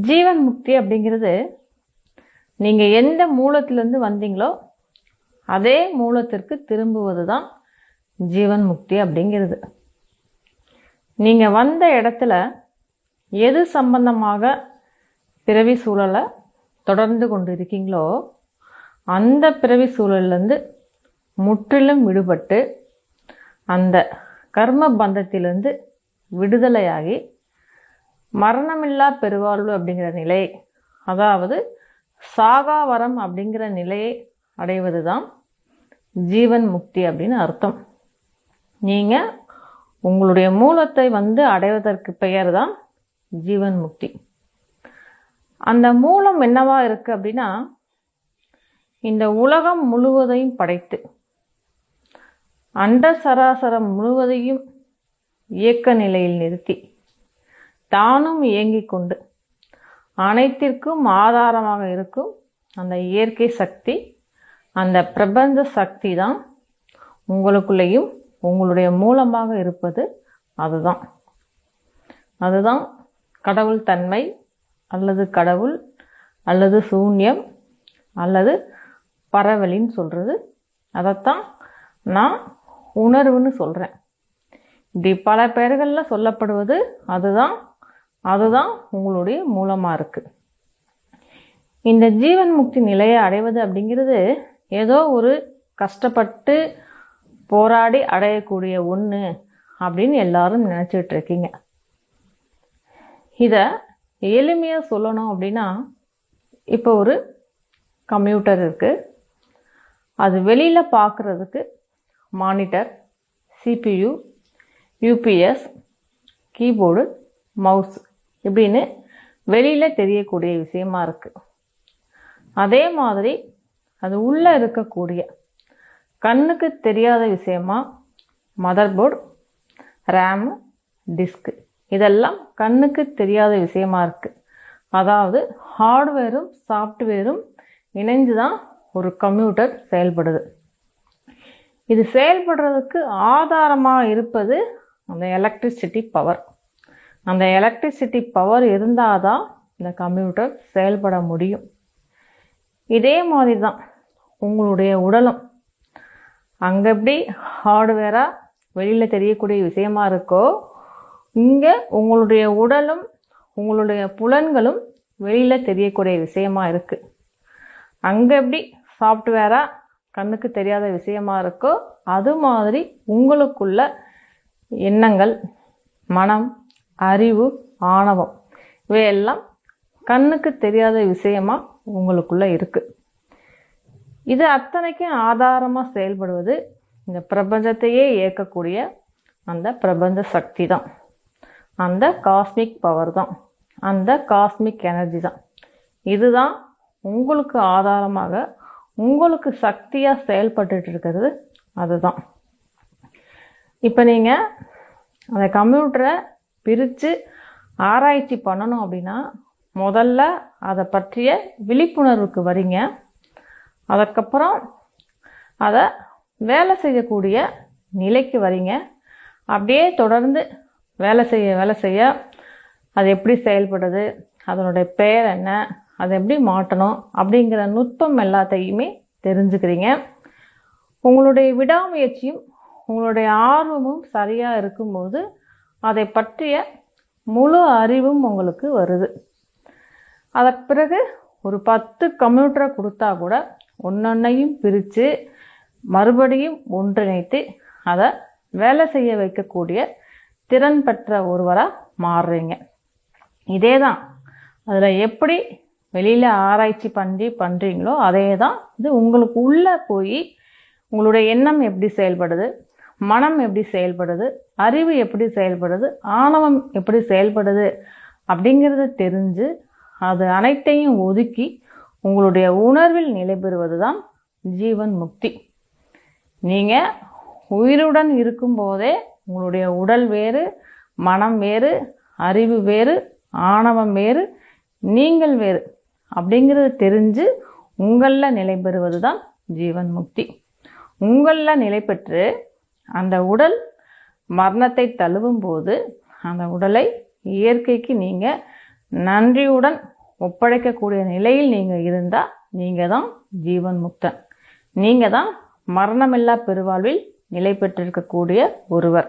ஜீவன் முக்தி அப்படிங்கிறது நீங்கள் எந்த மூலத்திலேருந்து வந்தீங்களோ அதே மூலத்திற்கு திரும்புவது தான் ஜீவன் முக்தி அப்படிங்கிறது. நீங்கள் வந்த இடத்துல எது சம்பந்தமாக பிறவி சூழலை தொடர்ந்து கொண்டு இருக்கீங்களோ அந்த பிறவி சூழல்லேருந்து முற்றிலும் விடுபட்டு அந்த கர்ம பந்தத்திலிருந்து விடுதலையாகி மரணமில்லா பெருவாழ்வு அப்படிங்கிற நிலை அதாவது சாகாவரம் அப்படிங்கிற நிலையை அடைவது தான் ஜீவன் முக்தி அப்படின்னு அர்த்தம். நீங்கள் உங்களுடைய மூலத்தை வந்து அடைவதற்கு பெயர் தான் ஜீவன் முக்தி. அந்த மூலம் என்னவா இருக்கு அப்படின்னா இந்த உலகம் முழுவதையும் படைத்து அண்ட சராசரம் முழுவதையும் இயக்க நிலையில் நிறுத்தி தானும் இயங்கிக் கொண்டு அனைத்திற்கும் ஆதாரமாக இருக்கும் அந்த இயற்கை சக்தி அந்த பிரபஞ்ச சக்தி தான் உங்களுக்குள்ளேயும் உங்களுடைய மூலமாக இருப்பது அதுதான். அதுதான் கடவுள் தன்மை அல்லது கடவுள் அல்லது சூன்யம் அல்லது பரவலின்னு சொல்கிறது அதைத்தான் நான் உணர்வுன்னு சொல்கிறேன் இப்படி பல பெயர்களில் சொல்லப்படுவது அதுதான் அதுதான் உங்களுடைய மூலமாக இருக்குது இந்த ஜீவன் முக்தி நிலையை அடைவது அப்படிங்கிறது ஏதோ ஒரு கஷ்டப்பட்டு போராடி அடையக்கூடிய ஒன்று அப்படின்னு எல்லாரும் நினச்சிட்டு இருக்கீங்க. இதை எளிமையாக சொல்லணும் அப்படின்னா இப்போ ஒரு கம்ப்யூட்டர் இருக்குது அது வெளியில் பார்க்குறதுக்கு monitor CPU UPS keyboard mouse இப்படின்னு வெளியில் தெரியக்கூடிய விஷயமா இருக்குது அதே மாதிரி அது உள்ளே இருக்கக்கூடிய கண்ணுக்கு தெரியாத விஷயமா மதர் போர்டு ரேமு டிஸ்க்கு இதெல்லாம் கண்ணுக்கு தெரியாத விஷயமா இருக்குது அதாவது ஹார்ட்வேரும் சாஃப்ட்வேரும் இணைஞ்சு தான் ஒரு கம்ப்யூட்டர் செயல்படுது. இது செயல்படுறதுக்கு ஆதாரமாக இருப்பது அந்த எலக்ட்ரிசிட்டி பவர் அந்த எலக்ட்ரிசிட்டி பவர் இருந்தால் தான் இந்த கம்ப்யூட்டர் செயல்பட முடியும். இதே மாதிரி தான் உங்களுடைய உடலும். அங்கே எப்படி ஹார்ட்வேராக வெளியில் தெரியக்கூடிய விஷயமா இருக்கோ இங்கே உங்களுடைய உடலும் உங்களுடைய புலன்களும் வெளியில் தெரியக்கூடிய விஷயமா இருக்குது அங்கே எப்படி சாஃப்ட்வேராக கண்ணுக்கு தெரியாத விஷயமா இருக்கோ அது மாதிரி உங்களுக்குள்ள எண்ணங்கள் மனம் அறிவு ஆணவம். இவையெல்லாம் கண்ணுக்கு தெரியாத விஷயமா உங்களுக்குள்ள இருக்கு. இது அத்தனைக்கும் ஆதாரமாக செயல்படுவது இந்த பிரபஞ்சத்தையே இயக்கக்கூடிய அந்த பிரபஞ்ச சக்தி தான். அந்த காஸ்மிக் பவர் தான். அந்த காஸ்மிக் எனர்ஜி தான். இதுதான் உங்களுக்கு ஆதாரமாக உங்களுக்கு சக்தியாக செயல்பட்டுட்டு இருக்கிறது அதுதான். இப்போ நீங்கள் அந்த கம்ப்யூட்டரை பிரித்து ஆராய்ச்சி பண்ணணும் அப்படின்னா முதல்ல அதை பற்றிய விழிப்புணர்வுக்கு வரீங்க அதுக்கப்புறம் அதை வேலை செய்யக்கூடிய நிலைக்கு வரீங்க அப்படியே தொடர்ந்து வேலை செய்ய வேலை செய்ய அது எப்படி செயல்படுது அதனுடைய பெயர் என்ன அதை எப்படி மாட்டணும் அப்படிங்கிற நுட்பம் எல்லாத்தையுமே தெரிஞ்சுக்கிறீங்க. உங்களுடைய விடாமுயற்சியும் உங்களுடைய ஆர்வமும் சரியாக இருக்கும்போது அதை பற்றிய முழு அறிவும் உங்களுக்கு வருது. அதற்கு பிறகு ஒரு பத்து கம்ப்யூட்டரை கொடுத்தா கூட ஒன்றொன்னையும் பிரித்து மறுபடியும் ஒன்றிணைத்து அதை வேலை செய்ய வைக்கக்கூடிய திறன் பெற்ற ஒருவராக மாறுறீங்க. இதே தான் அதில் எப்படி வெளியில் ஆராய்ச்சி பண்ணி பண்ணுறீங்களோ அதே தான் இது உங்களுக்கு உள்ளே போய் உங்களுடைய எண்ணம் எப்படி செயல்படுது? மனம் எப்படி செயல்படுது அறிவு எப்படி செயல்படுது ஆணவம் எப்படி செயல்படுது அப்படிங்கிறத தெரிஞ்சு அது அனைத்தையும் ஒதுக்கி உங்களுடைய உணர்வில் நிலை பெறுவது தான் ஜீவன் முக்தி. நீங்கள் உயிருடன் இருக்கும்போதே உங்களுடைய உடல் வேறு மனம் வேறு அறிவு வேறு ஆணவம் வேறு நீங்கள் வேறு அப்படிங்கிறது தெரிஞ்சு உங்களில் நிலை பெறுவது தான் ஜீவன் முக்தி. உங்களில் நிலை பெற்று அந்த உடல் மரணத்தை தழுவும் போது அந்த உடலை இயற்கைக்கு நீங்கள் நன்றியுடன் ஒப்படைக்கக்கூடிய நிலையில் நீங்கள் இருந்தால் நீங்கள் தான் ஜீவன் முக்தன். நீங்கள் தான் மரணமில்லா பெருவாழ்வில் நிலை பெற்றிருக்கக்கூடிய ஒருவர்.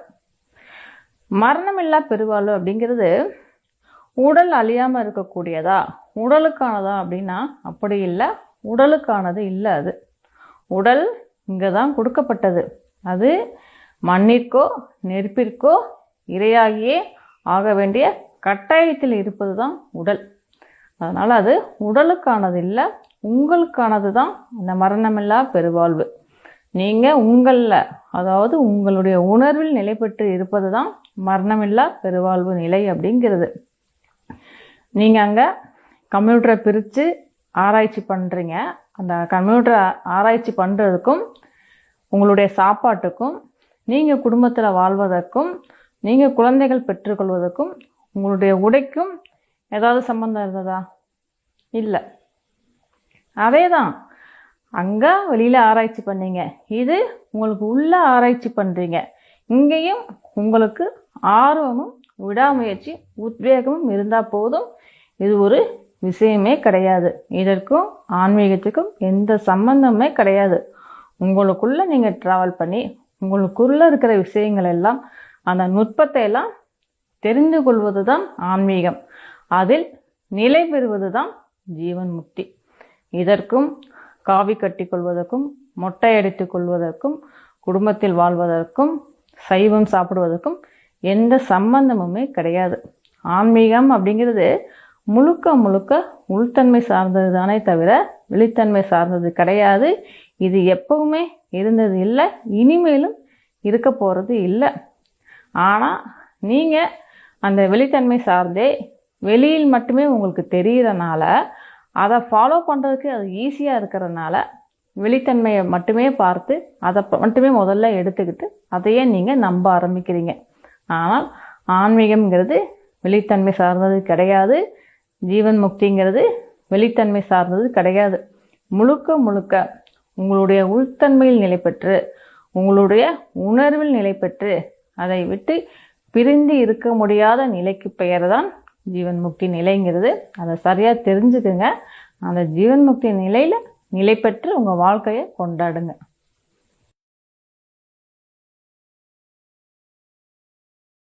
மரணமில்லா பெருவாழ்வு அப்படிங்கிறது உடல் அழியாமல் இருக்கக்கூடியதா? உடலுக்கானதா அப்படின்னா அப்படி இல்லை உடலுக்கானது இல்லை அது. உடல் இங்கே தான் கொடுக்கப்பட்டது. அது மண்ணிற்கோ நெருப்பிற்கோ இரையாகியே ஆக வேண்டிய கட்டாயத்தில் இருப்பது தான் உடல். அதனால் அது உடலுக்கானது இல்லை உங்களுக்கானது தான் இந்த மரணமில்லா பெருவாழ்வு. நீங்கள் உங்களில் அதாவது உங்களுடைய உணர்வில் நிலை பெற்று இருப்பது தான் மரணமில்லா பெருவாழ்வு நிலை அப்படிங்கிறது. நீங்கள் அங்கே கம்ப்யூட்டரை பிரித்து ஆராய்ச்சி பண்ணுறீங்க அந்த கம்ப்யூட்டரை ஆராய்ச்சி பண்ணுறதுக்கும் உங்களுடைய சாப்பாட்டுக்கும் நீங்கள் குடும்பத்தில் வாழ்வதற்கும் நீங்கள் குழந்தைகள் பெற்றுக்கொள்வதற்கும் உங்களுடைய உடைக்கும் ஏதாவது சம்மந்தம் இருந்ததா? இல்லை. அதே தான் அங்கே வெளியில் ஆராய்ச்சி பண்ணீங்க. இது உங்களுக்கு உள்ள ஆராய்ச்சி பண்ணுறீங்க இங்கேயும் உங்களுக்கு ஆர்வமும் விடாமுயற்சி உத்வேகமும் இருந்தால் போதும். இது ஒரு விஷயமே கிடையாது. இதற்கும் ஆன்மீகத்துக்கும் எந்த சம்பந்தமே கிடையாது. உங்களுக்குள்ளே நீங்கள் ட்ராவல் பண்ணி உங்களுக்குள்ள இருக்கிற விஷயங்கள் எல்லாம் அந்த நுட்பத்தை எல்லாம் தெரிந்து கொள்வது தான் ஆன்மீகம். அதில் நிலை பெறுவது தான் ஜீவன் முக்தி. இதற்கும் காவி கட்டி கொள்வதற்கும் மொட்டை அடித்துக் கொள்வதற்கும் குடும்பத்தில் வாழ்வதற்கும் சைவம் சாப்பிடுவதற்கும் எந்த சம்பந்தமுமே கிடையாது. ஆன்மீகம் அப்படிங்கிறது முழுக்க முழுக்க உள்தன்மை சார்ந்தது தானே தவிர வெளித்தன்மை சார்ந்தது கிடையாது. இது எப்பவுமே இருந்தது இல்லை இனிமேலும் இருக்க போகிறது இல்லை. ஆனால் நீங்கள் அந்த வெளித்தன்மை சார்ந்தே வெளியில் மட்டுமே உங்களுக்கு தெரிகிறனால அதை ஃபாலோ பண்ணுறதுக்கு அது ஈஸியாக இருக்கிறனால வெளித்தன்மையை மட்டுமே பார்த்து அதை மட்டுமே முதல்ல எடுத்துக்கிட்டு அதையே நீங்கள் நம்ப ஆரம்பிக்கிறீங்க. ஆனால் ஆன்மீகம்ங்கிறது வெளித்தன்மை சார்ந்தது கிடையாது. ஜீவன் முக்திங்கிறது வெளித்தன்மை சார்ந்தது கிடையாது. முழுக்க முழுக்க உங்களுடைய உள்தன்மையில் நிலை பெற்று உங்களுடைய உணர்வில் நிலை பெற்று அதை விட்டு பிரிந்து இருக்க முடியாத நிலைக்கு பெயர் தான் ஜீவன் முக்தி நிலைங்கிறது. அதை சரியாக தெரிஞ்சுக்குங்க. அந்த ஜீவன் முக்தி நிலையில் நிலை பெற்று உங்கள் வாழ்க்கையை கொண்டாடுங்க.